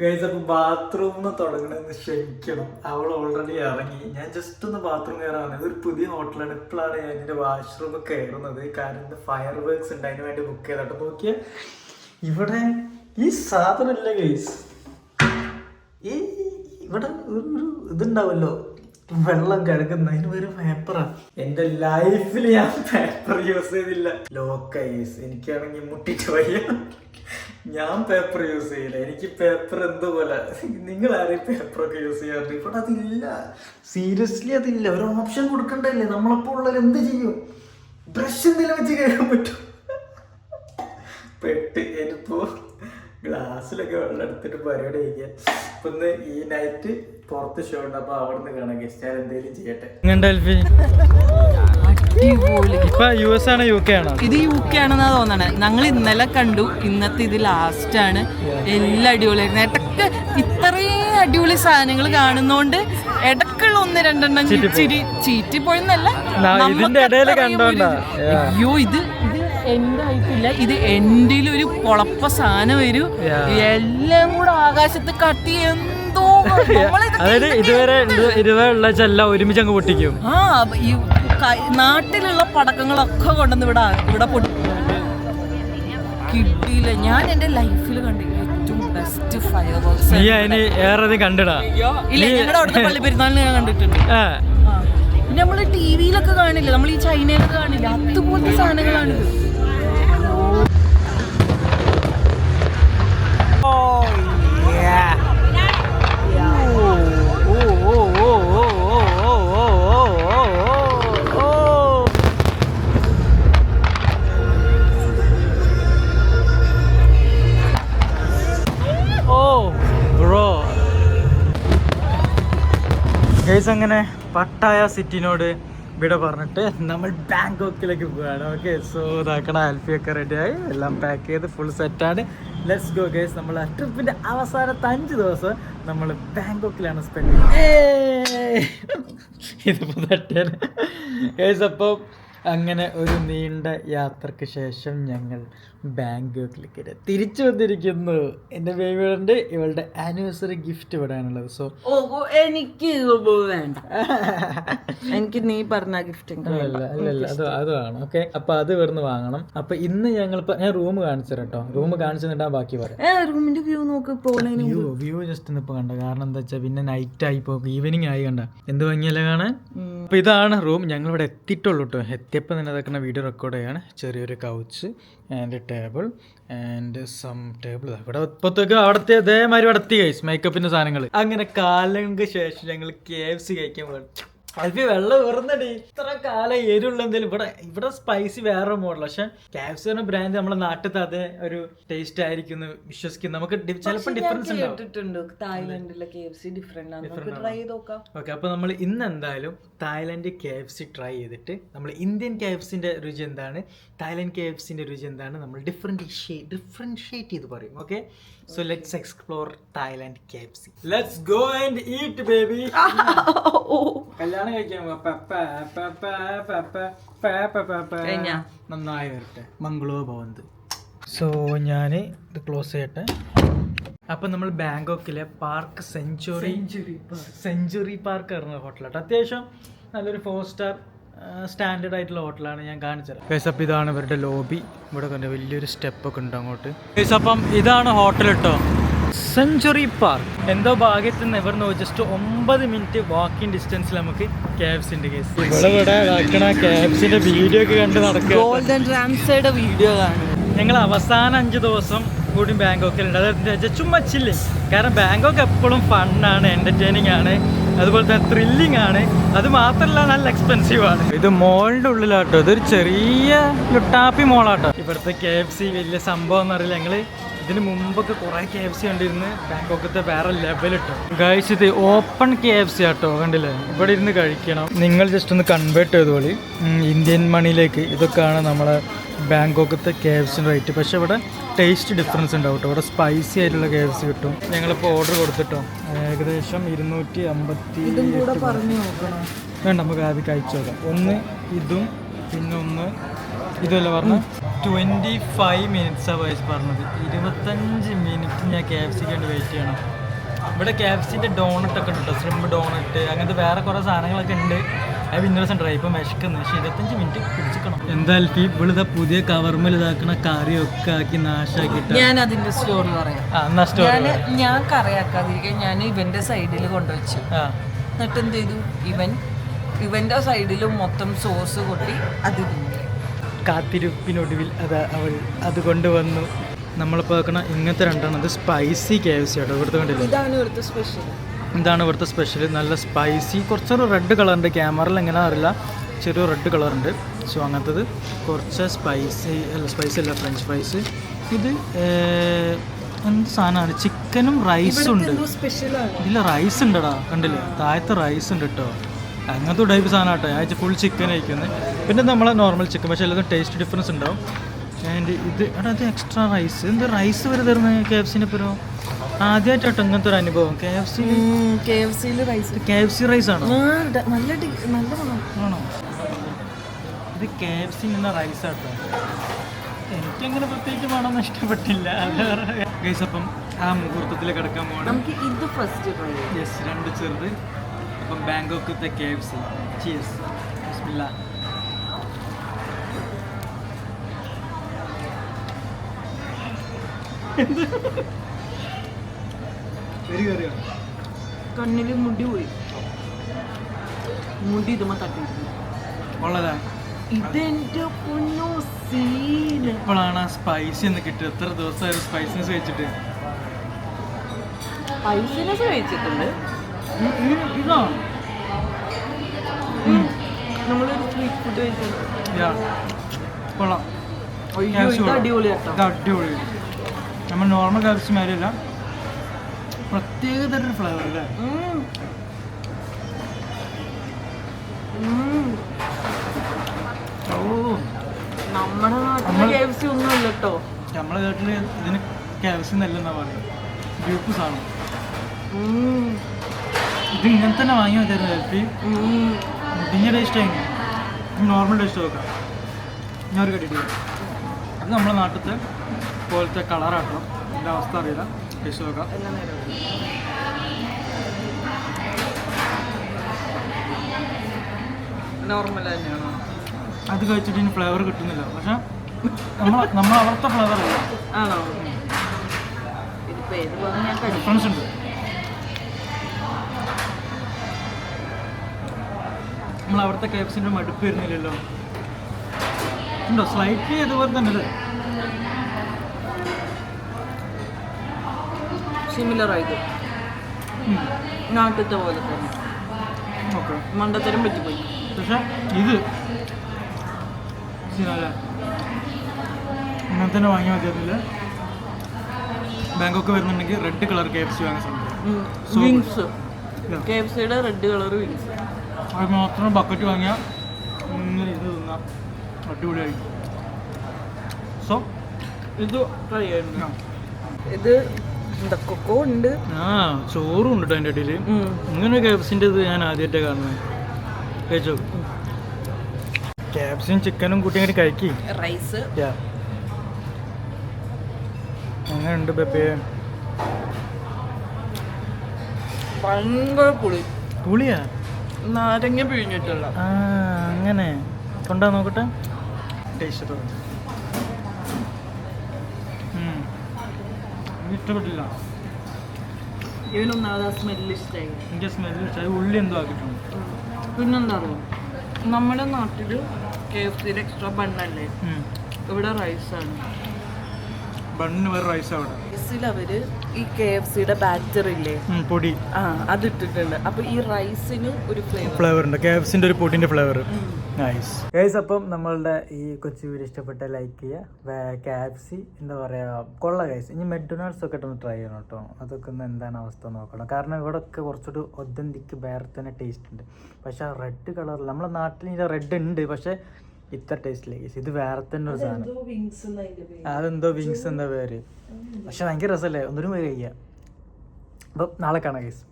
Guys അപ്പൊ ബാത്റൂമിൽ തുടങ്ങണമെന്ന് ക്ഷമിക്കണം. അവൾ ഓൾറെഡി ഇറങ്ങി. ഞാൻ ജസ്റ്റ് ഒന്ന് ബാത്റൂം കയറാൻ ഒരു പുതിയ ഹോട്ടലാണ് ഇപ്പോഴാണ് ഞാൻ എന്റെ വാഷ്റൂം കയറുന്നത് കാരണം ഫയർ വർക്ക്സ് ഉണ്ട്. അതിന് വേണ്ടി ബുക്ക് ചെയ്തിട്ട് നോക്കിയ. ഇവിടെ ഈ സാധനം ഇല്ല ഗൈസ് ഈ ഇവിടെ ഒരു ഇതുണ്ടാവല്ലോ. വെള്ളം കിടക്കുന്ന അതിന് ഒരു പേപ്പറാ എന്റെ ലൈഫിൽ ഞാൻ പേപ്പർ യൂസ് ചെയ്തില്ല. ലോക്ക യൂസ് എനിക്കാണെങ്കിൽ മുട്ടിട്ട് വയ്യ. ഞാൻ പേപ്പർ യൂസ് ചെയ്യില്ല. എനിക്ക് പേപ്പർ എന്തുപോലെ നിങ്ങൾ ആരെയും പേപ്പറൊക്കെ യൂസ് ചെയ്യാറുണ്ട് ഇവിടെ അതില്ല. സീരിയസ്ലി അതില്ല. ഒരു ഓപ്ഷൻ കൊടുക്കണ്ടല്ലേ? നമ്മളപ്പോൾ ഉള്ളവർ എന്ത് ചെയ്യും? ബ്രഷ് എന്തെങ്കിലും വെച്ച് കയറാൻ പറ്റും. പെട്ട് എനിപ്പോ ഗ്ലാസ്സിലൊക്കെ വെള്ളം എടുത്തിട്ട് പരിപാടി കഴിക്കാൻ അപ്പൊ ഒന്ന് ഈ നൈറ്റ് പുറത്ത് ഷോ ഉണ്ട്. അപ്പൊ അവിടെ നിന്ന് കാണാം ഗസ്റ്റ് ഞാൻ എന്തെങ്കിലും ചെയ്യട്ടെ? ഇപ്പൊ യു എസ് ആണോ യു കെ ആണോ? ഇത് യു കെ ആണെന്നാ തോന്നണേ. ഞങ്ങൾ ഇന്നലെ കണ്ടു. ഇന്നത്തെ ഇത് ലാസ്റ്റ് ആണ്. എല്ലാം അടിപൊളിയായിരുന്നു ഇടയ്ക്ക് ഇത്രയും അടിപൊളി സാധനങ്ങൾ കാണുന്നോണ്ട് ഇടക്കുള്ള ഒന്ന് രണ്ടെണ്ണം ഇച്ചിരി ചീറ്റി പോയെന്നല്ല നാ- നമുക്ക് ഇതിന്റെ ഇടയിൽ അത്രയും കണ്ടോണ്ടാ. ഒരു- അയ്യോ ഇത് ആയിട്ടില്ല. ഇത് എന്റെ ഒരു പൊളപ്പ സാധനം വരും. എല്ലാം കൂടെ ആകാശത്ത് കട്ടി എന്തോ അതായത് ഇതുവരെ ഇത് ഇതുവരെ ഉള്ള ചെല്ല ഒരുമിച്ച് അങ്ങ് പൊട്ടിക്കും. ആ ഈ നാട്ടിലുള്ള പടക്കങ്ങളൊക്കെ കൊണ്ടുവന്ന് ഇവിടെ ഇവിടെ പൊട്ടിക്കും കിട്ടിയില്ല. ഞാൻ എന്റെ ലൈഫിൽ കണ്ട ഏറ്റവും ബെസ്റ്റ് ഫയർ വർക്ക്സ് നീ അതിന് ഏറെ കണ്ടിടാ? ഇല്ല ഞങ്ങളുടെ അവിടുത്തെ പള്ളി പെരുന്നാളിന് ഞാൻ കണ്ടിട്ടുണ്ട്. നമ്മൾ ടി വിയിലൊക്കെ കാണില്ല? നമ്മൾ ഈ ചൈനയിലൊക്കെ കാണില്ല? അതുപോലത്തെ സാധനങ്ങളാണിത്. കേസ് അങ്ങനെ പട്ടായ സിറ്റിനോട് വിട പറഞ്ഞിട്ട് നമ്മൾ ബാങ്കോക്കിലേക്ക് പോവുകയാണ് ഓക്കെ സോ ഇതാക്കണ ആൽഫിയൊക്കെ റെഡിയായി എല്ലാം പാക്ക് ചെയ്ത് ഫുൾ സെറ്റാണ് ലെറ്റ്സ് ഗോ ഗേസ് നമ്മൾ ട്രിപ്പിന്റെ അവസാനത്തെ അഞ്ച് ദിവസം നമ്മൾ ബാങ്കോക്കിലാണ് സ്പെൻഡ് ചെയ്യുന്നത്. ഇതിപ്പോൾ തട്ടേ ഗേസ് അപ്പോൾ അങ്ങനെ ഒരു നീണ്ട യാത്രയ്ക്ക് ശേഷം ഞങ്ങൾ ബാങ്കോക്കിലേക്ക് തിരിച്ചു വന്നിരിക്കുന്നു. എന്റെ ബേബിയുണ്ട് ഇവളുടെ ആനിവേഴ്സറി ഗിഫ്റ്റ് ഇവിടെയാണുള്ളത്. സോ എനിക്ക് വേണ്ട. എനിക്ക് നീ പറഞ്ഞ ഗിഫ്റ്റ് അല്ല അല്ല അത് അതാണ് ഓക്കെ അപ്പൊ അത് ഇവിടുന്ന് വാങ്ങണം. അപ്പൊ ഇന്ന് ഞങ്ങൾ ഞാൻ റൂം കാണിച്ചു കേട്ടോ റൂം കാണിച്ചു തന്നിട്ടാ ബാക്കി പറയാം. റൂമിന്റെ വ്യൂ നോക്ക് വ്യൂ വ്യൂ ജസ്റ്റ് ഇപ്പൊ കണ്ട. കാരണം എന്താ വെച്ചാൽ പിന്നെ നൈറ്റ് ആയി പോകും ഈവനിങ് ആയി കണ്ട. എന്ത് ഭംഗിയല്ല കാണാൻ? അപ്പൊ ഇതാണ് റൂം. ഞങ്ങളിവിടെ എത്തിയിട്ടുള്ളൂ കേട്ടോ. എത്തിയപ്പോൾ തന്നെ ഇതാക്കുന്ന വീഡിയോ റെക്കോർഡ് ചെയ്യാണ്. ചെറിയൊരു couch and table and some table ഇവിടെ ഇപ്പോഴത്തേക്ക് അവിടുത്തെ അതേമാതിരി അടുത്ത കഴിച്ചു മേക്കപ്പിന്റെ സാധനങ്ങൾ അങ്ങനെ കാലങ്ങൾക്ക് ശേഷം ഞങ്ങൾ കെ എഫ് സി കഴിക്കാൻ പോയി. അൽഫി വെള്ളം ഉയർന്നടി. ഇത്ര കാലം എരിവുള്ള എന്തെങ്കിലും. ഇവിടെ ഇവിടെ സ്പൈസി വേറെ മോഡൽ പക്ഷെ കാപ്സിന്റെ ബ്രാൻഡ് നമ്മുടെ നാട്ടിലത്തെ അതേ ഒരു ടേസ്റ്റ് ആയിരിക്കും എന്ന് വിശ്വസിക്കുന്നു. നമുക്ക് ചിലപ്പോൾ ഡിഫറൻസ് ഉണ്ടാവും. കേട്ടിട്ടുണ്ട്. തായ്ലൻഡിലെ കെ എഫ് സി ഡിഫറെന്റ് ആണ്. നമുക്ക് ട്രൈ ചെയ്ത് നോക്കാം ഓക്കെ അപ്പൊ നമ്മൾ ഇന്ന് എന്തായാലും Thailand K F C try ചെയ്തിട്ട് നമ്മൾ ഇന്ത്യൻ കെ എഫ് സിന്റെ രുചി എന്താണ്? തായ്ലൻഡ് കെ എഫ് സിന്റെ രുചി എന്താണ്? നമ്മൾ ഡിഫറൻഷിയേറ്റ് ഡിഫറൻഷിയേറ്റ് ചെയ്ത് പറയും. Okay so let's explore Thailand K F C let's go and eat baby കല്യാണം സാധനം നന്നായി വരട്ടെ മംഗളോ ഭവന്ത് സോ ഞാൻ ഇത് ക്ലോസ് ചെയ്യട്ടെ അപ്പം നമ്മൾ ബാങ്കോക്കിലെ പാർക്ക് സെഞ്ചുറി സെഞ്ചുറി പാർക്ക് പറഞ്ഞ ഹോട്ടലാണ് അത്യാവശ്യം നല്ലൊരു ഫോർ സ്റ്റാർ സ്റ്റാൻഡേർഡ് ആയിട്ടുള്ള ഹോട്ടലാണ് ഞാൻ കാണിച്ചത് ഫേസപ്പ് ഇതാണ് ഇവരുടെ ലോബി ഇവിടെ കണ്ട് വലിയൊരു സ്റ്റെപ്പൊക്കെ ഉണ്ട് അങ്ങോട്ട് ഫേസപ്പം ഇതാണ് ഹോട്ടൽ കേട്ടോ സെഞ്ചുറി പാർക്ക്. എന്തോ ഭാഗ്യത്തിൽ നിന്ന് നോ ജസ്റ്റ് ഒമ്പത് മിനിറ്റ് വാക്കിംഗ് ഡിസ്റ്റൻസിൽ നമുക്ക് കെ ഉണ്ട് സിന്റെ കേസ് ഇവിടെ ഇവിടെ നടക്കണ വീഡിയോ ഒക്കെ കണ്ട് നടക്കുക. ഗോൾഡൻ റാംസയുടെ വീഡിയോ കാണും. ഞങ്ങൾ അവസാന അഞ്ച് ദിവസം കൂടി ബാങ്കോക്കിലുണ്ട് വെച്ചാൽ ചുമ്മാ ചില്ല കാരണം ബാങ്കോക്ക് എപ്പോഴും ഫണ്ണാണ് എന്റർടൈനിങ് ആണ് അതുപോലെ തന്നെ ത്രില്ലിംഗ് ആണ്. അത് മാത്രമല്ല നല്ല എക്സ്പെൻസീവ് ആണ്. ഇത് മോളിന്റെ ഉള്ളിലാട്ടോ. ഇതൊരു ചെറിയ ലുട്ടാപ്പി മോളാട്ടോ ഇവിടുത്തെ കെ എഫ് സി വലിയ സംഭവം എന്നറിയില്ല ഞങ്ങൾ ഇതിന് മുമ്പൊക്കെ കുറേ കെ എഫ് സി കണ്ടിരുന്ന് ബാങ്കോക്കത്തെ വേറെ ലെവലിട്ടോ ഗൈസ് ഇത് ഓപ്പൺ കെ എഫ് സി ആട്ടോ കണ്ടില്ലേ? ഇവിടെ ഇരുന്ന് കഴിക്കണം. നിങ്ങൾ ജസ്റ്റ് ഒന്ന് കൺവേർട്ട് ചെയ്തോളി പോലെ ഇന്ത്യൻ മണിയിലേക്ക് ഇതൊക്കെയാണ് നമ്മളെ ബാങ്കോക്കത്തെ കെ എഫ് സിന്റെ റേറ്റ് പക്ഷേ ഇവിടെ ടേസ്റ്റ് ഡിഫറൻസ് ഉണ്ടാവും കേട്ടോ. ഇവിടെ സ്പൈസി ആയിട്ടുള്ള കെ എഫ് സി കിട്ടും. ഞങ്ങളിപ്പോൾ ഓർഡർ കൊടുത്തിട്ടോ. ഏകദേശം ഇരുന്നൂറ്റി അമ്പത്തി വേണ്ട നമുക്ക് ആദ്യം കഴിച്ചു നോക്കാം. ഒന്ന് ഇതും പിന്നെ ഒന്ന് ഇതല്ല പറഞ്ഞു ട്വന്റി ഫൈവ് ആ വയസ്സ് പറഞ്ഞത്. ഇരുപത്തഞ്ച് മിനിറ്റ് ഞാൻ കെ എഫ് സിക്ക് വേണ്ടി വെയിറ്റ് ചെയ്യണം. ഇവിടെ കെ എഫ് സിന്റെ ഡോണറ്റ് ഒക്കെ ഉണ്ട് കേട്ടോ സ്ലിം ഡോണറ്റ് അങ്ങനത്തെ വേറെ കുറേ സാധനങ്ങളൊക്കെ ഉണ്ട്. അത് ഇന്നോസം ഡ്രൈവ് ഇപ്പം വിശക്കുന്നു. പക്ഷേ ഇരുപത്തഞ്ച് മിനിറ്റ് പിടിച്ചിക്കണം. എന്തായാലും ഇവിടുത്തെ പുതിയ കവർമൽ ഇതാക്കണ കറിയൊക്കെ ആക്കി നാശാക്കിട്ട്? ഞാൻ അതിന്റെ സ്റ്റോറി പറയാം. ഞാൻ ഞാൻ കറിയാക്കാതിരിക്കാൻ ഞാൻ ഇവന്റെ സൈഡിൽ കൊണ്ടുവച്ചു. ആ. എന്നിട്ട് എന്ത് ചെയ്തു? ഇവൻ ഇവന്റെ സൈഡിൽ മൊത്തം സോസ് കൊട്ടി അത് തിന്നു കാത്തിരിപ്പിനൊടുവിൽ അത് അവൾ അത് കൊണ്ടുവന്നു. നമ്മളിപ്പോൾ വെക്കണ ഇങ്ങനത്തെ രണ്ടാണ് അത് സ്പൈസി കെ എഫ് സി ആട്ടോ. ഇവിടുത്തെ കണ്ടില്ലേ? ഇതാണ് ഇവിടുത്തെ സ്പെഷ്യൽ ഇതാണ് ഇവിടുത്തെ സ്പെഷ്യൽ നല്ല സ്പൈസി കുറച്ചൊരു റെഡ് കളറുണ്ട് ക്യാമറയിൽ എങ്ങനെ അറിയില്ല. ചെറിയ റെഡ് കളറുണ്ട് സോ അങ്ങനത്തത് കുറച്ച് സ്പൈസി അല്ല സ്പൈസി അല്ല ഫ്രഞ്ച് ഫ്രൈസ് ഇത് എന്ത് സാധനമാണ്? ചിക്കനും റൈസും ഉണ്ട്. ഇതിൽ റൈസ് ഉണ്ടടാ. കണ്ടില്ലേ? താഴത്തെ റൈസ് ഉണ്ട് കേട്ടോ അങ്ങനത്തെ ടൈപ്പ് സാധനം കേട്ടോ ഞാൻ ഫുൾ ചിക്കൻ കഴിക്കുന്നത് പിന്നെ നമ്മളെ നോർമൽ ചിക്കൻ പക്ഷേ എല്ലാതും ടേസ്റ്റ് ഡിഫറൻസ് ഉണ്ടാവും. ആൻഡ് ഇത് എടാ ഇത് എക്സ്ട്രാ റൈസ് എന്ത് റൈസ് വരെ തരുന്നത് കെ എഫ് സിന്റെ പുറം ആദ്യമായിട്ടോ ഇങ്ങനത്തെ ഒരു അനുഭവം. K F C K F സിയിൽ rice K F C rice ആണോ? നല്ല നല്ല ആണോ? ഇത് കെ എഫ് സി നിന്ന റൈസ് ആട്ടോ. എനിക്കങ്ങനെ പ്രത്യേകിച്ച് മണമൊന്നും ഇഷ്ടപ്പെട്ടില്ല. ഗൈസ് അപ്പം ആ മുഹൂർത്തത്തിൽ കിടക്കാൻ പോകണം നമുക്ക് ഇത് ഫസ്റ്റ് യെസ് രണ്ട് ചെറുത്. അപ്പം ബാങ്കോക്കത്തെ കെ എഫ് സി ചീസ് ബിസ്മില്ല കണ്ണിൽ മുടി പോയി. മുടി ഇതുമ്മ തട്ടി. ഉള്ളതാ. ഇതെന്റെ പൊന്നോ സീന്. ഇപ്പോഴാണ് ആ സ്പൈസി എന്ന് കിട്ടുക എത്ര ദിവസമായിരുന്നു സ്പൈസിനെസ് കഴിച്ചിട്ട് സ്പൈസിനെസ് കഴിച്ചിട്ടുണ്ട് ഇതാ. നമ്മളൊരു സ്ട്രീറ്റ് ഫുഡ് യാ. കൊള്ളാം. അടിപൊളി നമ്മൾ നോർമൽ കറിച്ച് മാരിയല്ല പ്രത്യേക തരം ഫ്ലേവർ അല്ലേ? നമ്മുടെ നാട്ടിലെ നമ്മൾ- കെ എഫ് സി ഒന്നും അല്ല കേട്ടോ. നമ്മളെ നാട്ടിൽ ഇതിന് ക്യാവ്സി നല്ലെന്നാ പറയുന്നത് ഗ്രൂപ്പ് സാധനം. ഉം. ഇത് ഇങ്ങനെ തന്നെ വാങ്ങി വെച്ചായിരുന്നു ഹെൽപ്പി ഇതിന്റെ ടേസ്റ്റ് ആയി നോർമൽ ടേസ്റ്റ് നോക്കാം ഞാൻ ഒരു കട്ടിട്ട് അത് നമ്മുടെ നാട്ടിലത്തെ പോലത്തെ കളറാട്ടോ എന്റെ അവസ്ഥ അറിയില്ല. ടേസ്റ്റ് നോക്കാം. നോർമൽ തന്നെയാണോ? അത് കഴിച്ചിട്ട് ഇനി ഫ്ലേവർ കിട്ടുന്നില്ല. പക്ഷെ നമ്മൾ നമ്മൾ അവിടുത്തെ ഫ്ലേവർ അല്ല? ആണോ? ഡിഫറൻസ് ഉണ്ട്. നമ്മൾ അവിടുത്തെ കേപ്സിന്റെ മടുപ്പ് വരുന്നില്ലല്ലോ. ഉണ്ടോ? സ്ലൈറ്റ്ലി അതുപോലെ തന്നെ ഇത് സിമിലർ ആയിട്ട് നാട്ടിലത്തെ പോലെ തന്നെ. ഓക്കെ. മണ്ടത്തരം പറ്റിപ്പോയി. പക്ഷെ ഇത്. അങ്ങനെ തന്നെ വാങ്ങിയാൽ മതിയായിരുന്നില്ല ബാങ്കോക്ക് വരുന്നുണ്ടെങ്കിൽ red colour K F C വാങ്ങാൻ സാധിക്കും വിങ്സ് കെ എഫ് സിയുടെ റെഡ് കളർ വിങ്സ് അത് മാത്രം ബക്കറ്റ് വാങ്ങിയാൽ ഇങ്ങനെ ഇത് തിന്നാം. അടിപൊളിയായിരിക്കും. സോ ഇത് ട്രൈ ചെയ്യുന്നു. ഇത് ഉണ്ട്? ആ ചോറും ഉണ്ട് അതിന്റെ അതിന്റെ ഇടയിൽ ഇങ്ങനെ ക്യാപ്സിന്റെ ഇത് ഞാൻ ആദ്യമായിട്ട് കാണുന്നത് കഴിച്ചോ? ക്യാപ്സും ചിക്കനും കൂട്ടി അങ്ങനെ കഴിക്കി. റൈസ് യാ അങ്ങനെ ഉണ്ട് ബെബേ? ഭയങ്കര പുളി. പുളിയാ? നാരങ്ങ പിഴിഞ്ഞിട്ടുള്ള. ആ അങ്ങനെ. കൊണ്ടാ നോക്കട്ടെ? ടേസ്റ്റ് ഇഷ്ടപ്പെട്ടില്ല. ഇവനൊന്നാമത് ആ സ്മെല്ല് ഇഷ്ടമായി എനിക്ക് സ്മെല്ല് ഉള്ളി എന്തോ ആക്കിയിട്ടുണ്ട്. പിന്നെന്താ അറിയോ നമ്മുടെ നാട്ടിൽ കെ എഫ് സിയിൽ എക്സ്ട്രാ ബണ്ണല്ലേ. ഇവിടെ റൈസാണ് ബണ്ണിന് വേറെ റൈസ് അവിടെ. അവർ ഈ കെ എഫ് സിയുടെ ബാറ്റർ ഇല്ലേ? പൊടി. ആ അത് ഇട്ടിട്ടുണ്ട് അപ്പൊ ഈ റൈസിന് ഒരു ഫ്ലേവർ ഫ്ലേവർ ഉണ്ട് കെ എഫ് സിന്റെ ഒരു പൊടിന്റെ ഫ്ലേവർ നൈസ് ഗൈസ് അപ്പം നമ്മളുടെ ഈ കൊച്ചു വീഡിയോ ഇഷ്ടപ്പെട്ട ലൈക്ക് ചെയ്യുക. ക്യാപ്സി എന്താ പറയുക കൊള്ള ഗൈസ് ഇനി മെഡൊണാൾഡ്സ് ഒക്കെ ഒന്ന് ട്രൈ ചെയ്യണം കേട്ടോ. അതൊക്കെ ഒന്ന് എന്താണ് അവസ്ഥ നോക്കണം. കാരണം ഇവിടെ ഒക്കെ കുറച്ചുകൂടി ഒതന്തിക്ക് വേറെ തന്നെ ടേസ്റ്റ് ഉണ്ട്. പക്ഷെ ആ റെഡ് കളറിൽ നമ്മളെ നാട്ടിൽ ഇതിന്റെ റെഡ് ഉണ്ട്. പക്ഷെ ഇത്ര ടേസ്റ്റ് ഇല്ല ഇത് വേറെ തന്നെ ഒരു സാധനം. അതെന്തോ വിങ്സ് എന്താ പേര്. പക്ഷെ ഭയങ്കര രസമല്ലേ ഒന്നിനും പേര് കഴിക്കുക അപ്പം നാളെ കാണാം ഗൈസ്